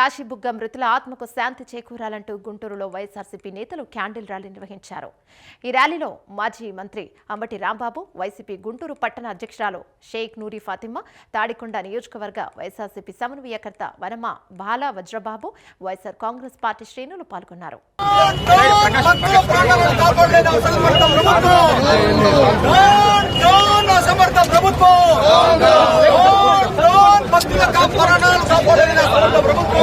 కాశీబుగ్గ మృతుల ఆత్మకు శాంతి చేకూరాలంటూ గుంటూరులో వైఎస్ఆర్సీపీ నేతలు క్యాండిల్ ర్యాలీ నిర్వహించారు. ఈ ర్యాలీలో మాజీ మంత్రి అంబటి రాంబాబు వైసీపీ గుంటూరు పట్టణ అధ్యక్షురాలు షేక్ నూరి ఫాతిమా తాడికొండ నియోజకవర్గ వైఎస్ఆర్సీపీ సమన్వయకర్త Vanama Bala Vajrababu YSR Congress party శ్రేణులు పాల్గొన్నారు. ప్రభుత్వం కాపాడాలి సమర్థ ప్రభుత్వం.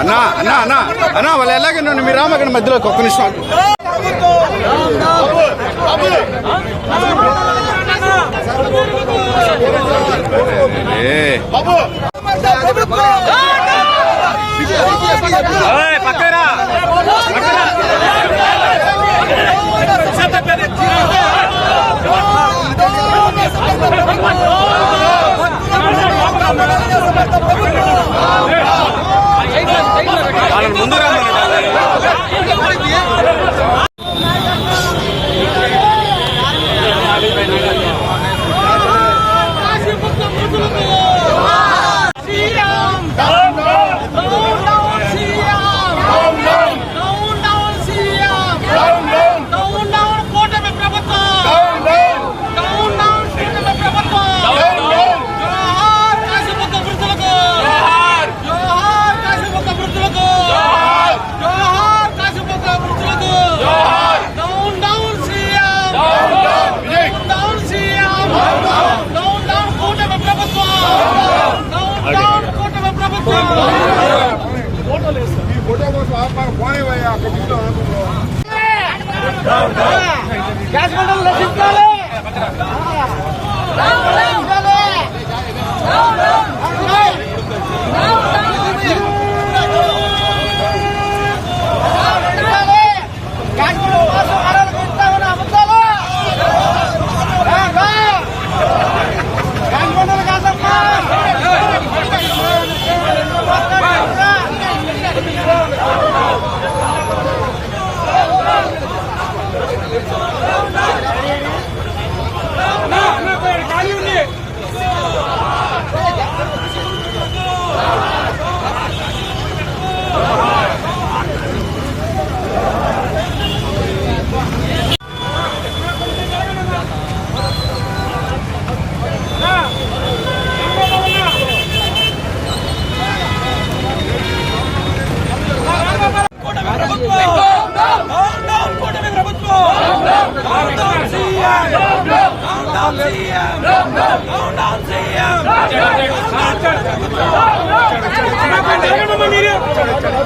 అన్నా అన్నా అన్నా అన్నా వాళ్ళు ఎలాగే నన్ను మీరు రామగడ మధ్యలో ఒక్క నిమిషం ఏ సమర్థ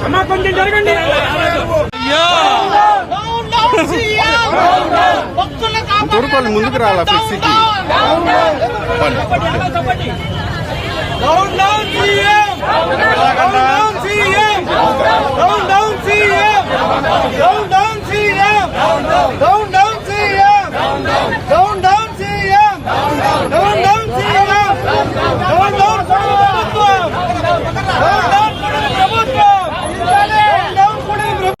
అమ్మా కొంచెం జరగండి తోడుకోవాలి ముందుకు రావాలా ఫ్లెక్సీకి down down CM down down CM down down CM down down CM down down CM down down CM down down CM down down ప్రభుత్వం డౌన్ డౌన్ ప్రభుత్వం డౌన్ డౌన్ ప్రభుత్వం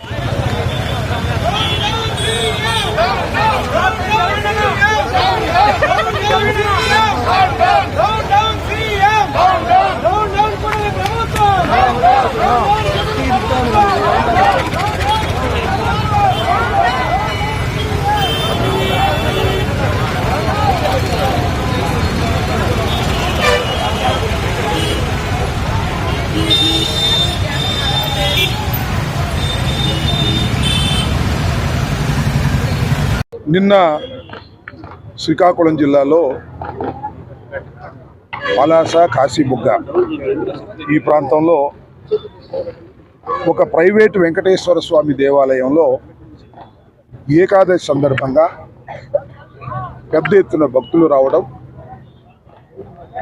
నిన్న శ్రీకాకుళం జిల్లాలో పలాస కాశీబుగ్గ ఈ ప్రాంతంలో ఒక ప్రైవేట్ వెంకటేశ్వర స్వామి దేవాలయంలో ఏకాదశి సందర్భంగా పెద్ద ఎత్తున భక్తులు రావడం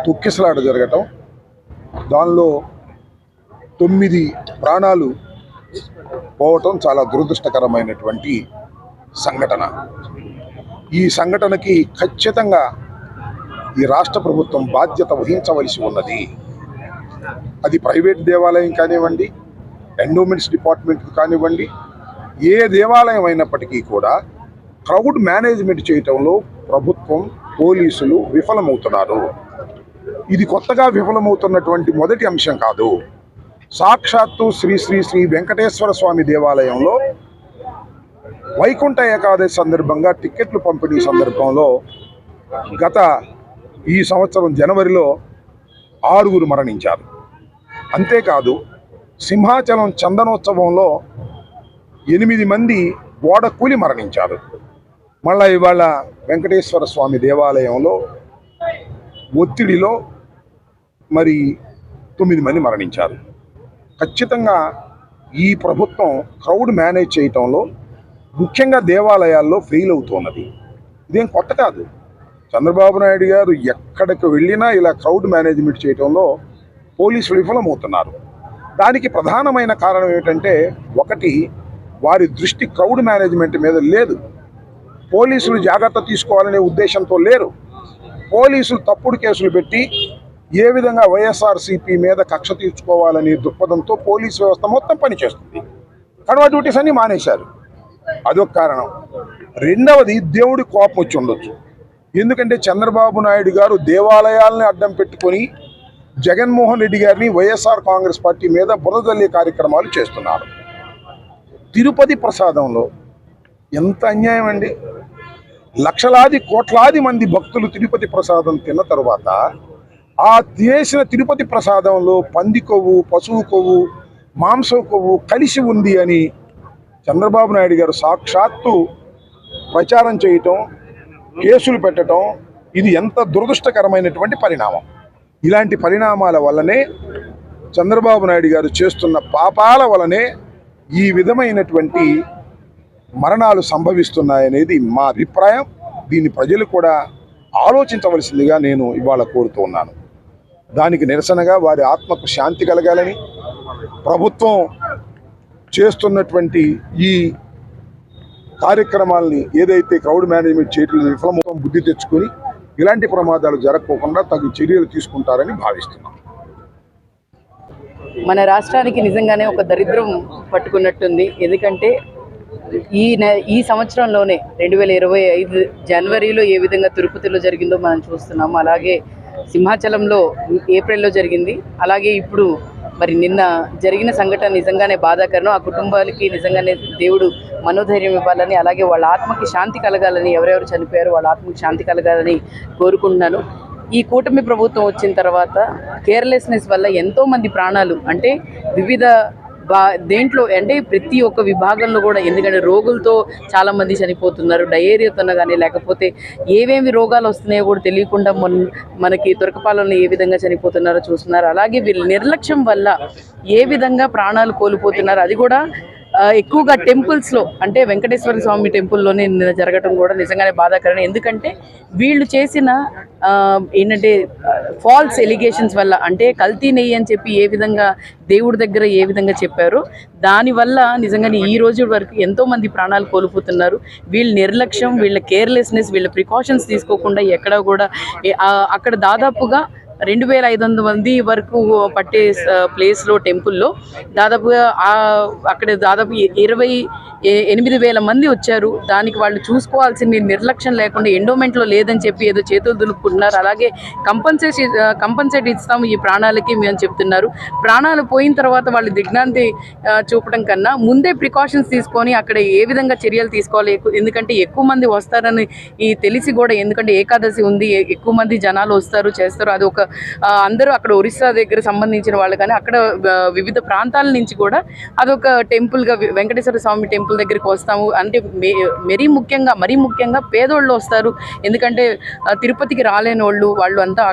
తొక్కిసలాట జరగటం దానిలో తొమ్మిది ప్రాణాలు పోవటం చాలా దురదృష్టకరమైనటువంటి సంఘటన. ఈ సంఘటనకి ఖచ్చితంగా ఈ రాష్ట్ర ప్రభుత్వం బాధ్యత వహించవలసి ఉన్నది. అది ప్రైవేట్ దేవాలయం కానివ్వండి ఎండోమెంట్స్ డిపార్ట్మెంట్ కానివ్వండి ఏ దేవాలయం అయినప్పటికీ కూడా క్రౌడ్ మేనేజ్మెంట్ చేయటంలో ప్రభుత్వం పోలీసులు విఫలమవుతున్నారు. ఇది కొత్తగా విఫలమవుతున్నటువంటి మొదటి అంశం కాదు. సాక్షాత్తు శ్రీ శ్రీ శ్రీ వెంకటేశ్వర స్వామి దేవాలయంలో వైకుంఠ ఏకాదశి సందర్భంగా టిక్కెట్లు పంపిణీ సందర్భంలో గత ఈ సంవత్సరం జనవరిలో ఆరుగురు మరణించారు. అంతేకాదు సింహాచలం చందనోత్సవంలో ఎనిమిది మంది ఓడకూలి మరణించారు. మళ్ళా ఇవాళ వెంకటేశ్వర స్వామి దేవాలయంలో ఒత్తిడిలో మరి తొమ్మిది మంది మరణించారు. ఖచ్చితంగా ఈ ప్రభుత్వం క్రౌడ్ మేనేజ్ చేయటంలో ముఖ్యంగా దేవాలయాల్లో ఫెయిల్ అవుతున్నది. ఇదేం కొత్త కాదు. చంద్రబాబు నాయుడు గారు ఎక్కడికి వెళ్ళినా ఇలా క్రౌడ్ మేనేజ్మెంట్ చేయటంలో పోలీసులు విఫలమవుతున్నారు. దానికి ప్రధానమైన కారణం ఏమిటంటే ఒకటి వారి దృష్టి క్రౌడ్ మేనేజ్మెంట్ మీద లేదు. పోలీసులు జాగ్రత్త తీసుకోవాలనే ఉద్దేశంతో లేరు. పోలీసులు తప్పుడు కేసులు పెట్టి ఏ విధంగా వైఎస్ఆర్సీపీ మీద కక్ష తీర్చుకోవాలనే దృక్పథంతో పోలీస్ వ్యవస్థ మొత్తం పనిచేస్తుంది. కడవ డ్యూటీస్ అన్ని మానేశారు. అదొక కారణం. రెండవది దేవుడి కోపం వచ్చి ఉండొచ్చు. ఎందుకంటే చంద్రబాబు నాయుడు గారు దేవాలయాలని అడ్డం పెట్టుకొని జగన్మోహన్ రెడ్డి గారిని వైఎస్ఆర్ కాంగ్రెస్ పార్టీ మీద బురదల్లే కార్యక్రమాలు చేస్తున్నారు. తిరుపతి ప్రసాదంలో ఎంత అన్యాయం అండి? లక్షలాది కోట్లాది మంది భక్తులు తిరుపతి ప్రసాదం తిన్న తరువాత ఆ చేసిన తిరుపతి ప్రసాదంలో పంది కొవ్వు పశువు కొవ్వు మాంసం కొవ్వు కలిసి ఉంది అని చంద్రబాబు నాయుడు గారు సాక్షాత్తు ప్రచారం చేయటం కేసులు పెట్టడం ఇది ఎంత దురదృష్టకరమైనటువంటి పరిణామం. ఇలాంటి పరిణామాల వల్లనే చంద్రబాబు నాయుడు గారు చేస్తున్న పాపాల వలనే ఈ విధమైనటువంటి మరణాలు సంభవిస్తున్నాయనేది మా అభిప్రాయం. దీన్ని ప్రజలు కూడా ఆలోచించవలసిందిగా నేను ఇవాళ కోరుతూ ఉన్నాను. దానికి నిరసనగా వారి ఆత్మకు శాంతి కలగాలని ప్రభుత్వం చేస్తున్నటువంటి ఈ కార్యక్రమాల్ని ఏదైతే క్రౌడ్ మేనేజ్మెంట్ చేయటం విఫలమవుతాం బుద్ధి తెచ్చుకొని ఇలాంటి ప్రమాదాలు జరగకోకుండా తగు చర్యలు తీసుకుంటారని భావిస్తున్నాం. మన రాష్ట్రానికి నిజంగానే ఒక దరిద్రం పట్టుకున్నట్టుంది. ఎందుకంటే ఈ నె- ఈ సంవత్సరంలోనే రెండు వేల ఇరవై ఐదు జనవరిలో ఏ విధంగా తిరుపతిలో జరిగిందో మనం చూస్తున్నాం. అలాగే సింహాచలంలో ఏప్రిల్లో జరిగింది. అలాగే ఇప్పుడు మరి నిన్న జరిగిన సంఘటన నిజంగానే బాధాకరం. ఆ కుటుంబాలకి నిజంగానే దేవుడు మనోధైర్యం ఇవ్వాలని అలాగే వాళ్ళ ఆత్మకి శాంతి కలగాలని ఎవరెవరు చనిపోయారో వాళ్ళ ఆత్మకి శాంతి కలగాలని కోరుకుంటున్నాను. ఈ కూటమి ప్రభుత్వం వచ్చిన తర్వాత కేర్లెస్నెస్ వల్ల ఎంతోమంది ప్రాణాలు అంటే వివిధ దేంట్లో అంటే ప్రతి ఒక్క విభాగంలో కూడా ఎందుకంటే రోగులతో చాలామంది చనిపోతున్నారు డయేరియాతో కానీ లేకపోతే ఏవేమి రోగాలు వస్తున్నాయో కూడా తెలియకుండా మనకి తురకపాలెంలో ఏ విధంగా చనిపోతున్నారో చూస్తున్నారు. అలాగే వీళ్ళ నిర్లక్ష్యం వల్ల ఏ విధంగా ప్రాణాలు కోల్పోతున్నారు అది కూడా ఎక్కువగా టెంపుల్స్లో అంటే వెంకటేశ్వర స్వామి టెంపుల్లోనే నిన్న జరగటం కూడా నిజంగానే బాధాకరం. ఎందుకంటే వీళ్ళు చేసిన ఏంటంటే ఫాల్స్ ఎలిగేషన్స్ వల్ల అంటే కల్తీ నెయ్యి అని చెప్పి ఏ విధంగా దేవుడి దగ్గర ఏ విధంగా చెప్పారో దానివల్ల నిజంగానే ఈ రోజు వరకు ఎంతోమంది ప్రాణాలు కోల్పోతున్నారు. వీళ్ళ నిర్లక్ష్యం వీళ్ళ కేర్లెస్నెస్ వీళ్ళ ప్రికాషన్స్ తీసుకోకుండా ఎక్కడ కూడా అక్కడ దాదాపుగా రెండు వేల ఐదు వందల మంది వరకు పట్టే ప్లేస్లో టెంపుల్లో దాదాపుగా అక్కడ దాదాపు ఇరవై ఎనిమిది వేల మంది వచ్చారు. దానికి వాళ్ళు చూసుకోవాల్సిన నిర్లక్ష్యం లేకుండా ఎండోమెంట్లో లేదని చెప్పి ఏదో చేతులు దులుపుకుంటున్నారు అలాగే కంపన్సేషన్ కంపన్సేట్ ఇస్తాము ఈ ప్రాణాలకి మేము చెప్తున్నారు. ప్రాణాలు పోయిన తర్వాత వాళ్ళు దిగ్నాంతి చూపడం కన్నా ముందే ప్రికాషన్స్ తీసుకొని అక్కడ ఏ విధంగా చర్యలు తీసుకోవాలి? ఎందుకంటే ఎక్కువ మంది వస్తారని ఈ తెలిసి కూడా ఎందుకంటే ఏకాదశి ఉంది ఎక్కువ మంది జనాలు వస్తారు చేస్తారు. అది ఒక అందరూ అక్కడ ఒరిస్సా దగ్గర సంబంధించిన వాళ్ళు కానీ అక్కడ వివిధ ప్రాంతాల నుంచి కూడా అదొక టెంపుల్గా వెంకటేశ్వర స్వామి టెంపుల్ దగ్గరికి వస్తాము. అంటే మే- మరీ ముఖ్యంగా మరీ ముఖ్యంగా పేదోళ్ళు వస్తారు. ఎందుకంటే తిరుపతికి రాలేని వాళ్ళు వాళ్ళు అంతా